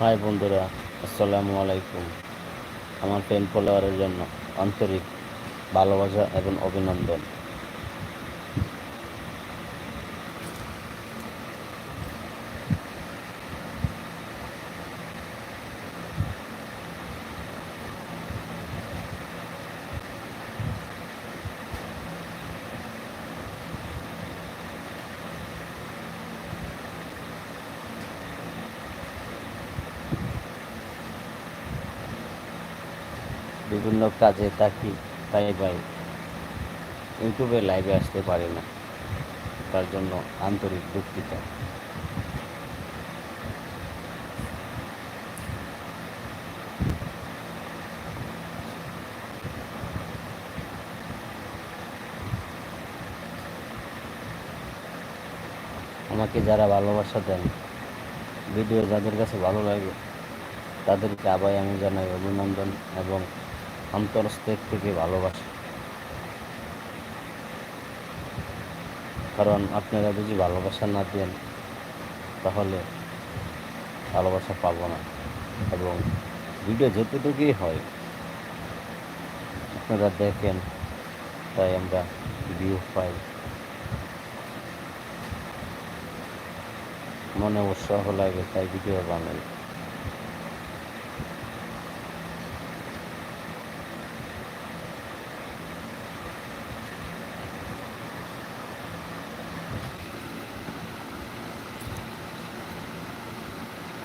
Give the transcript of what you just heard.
High বন্ধুরা আসসালামু আলাইকুম। আমার পেন ফলোয়ারের জন্য আন্তরিক ভালোবাসা এবং অভিনন্দন। বিভিন্ন কাজে থাকি, তাই ভাই, ইউটিউবে লাইভে আসতে পারি না। তার জন্য আন্তরিক দুঃখিত। আমাকে যারা ভালোবাসা দেন, ভিডিও যাদের কাছে ভালো লাগে, তাদেরকে আবার আমি জানাই অভিনন্দন এবং অন্তরস্থের থেকে ভালোবাসা। কারণ আপনারা যদি ভালোবাসা না দেন, তাহলে ভালোবাসা পাবো না। এবং ভিডিও যতটুকুই হয়, আপনারা দেখেন, তাই আমরা ভিউ পাই। মনে উৎসাহ লাগে, তাই ভিডিও বানাই।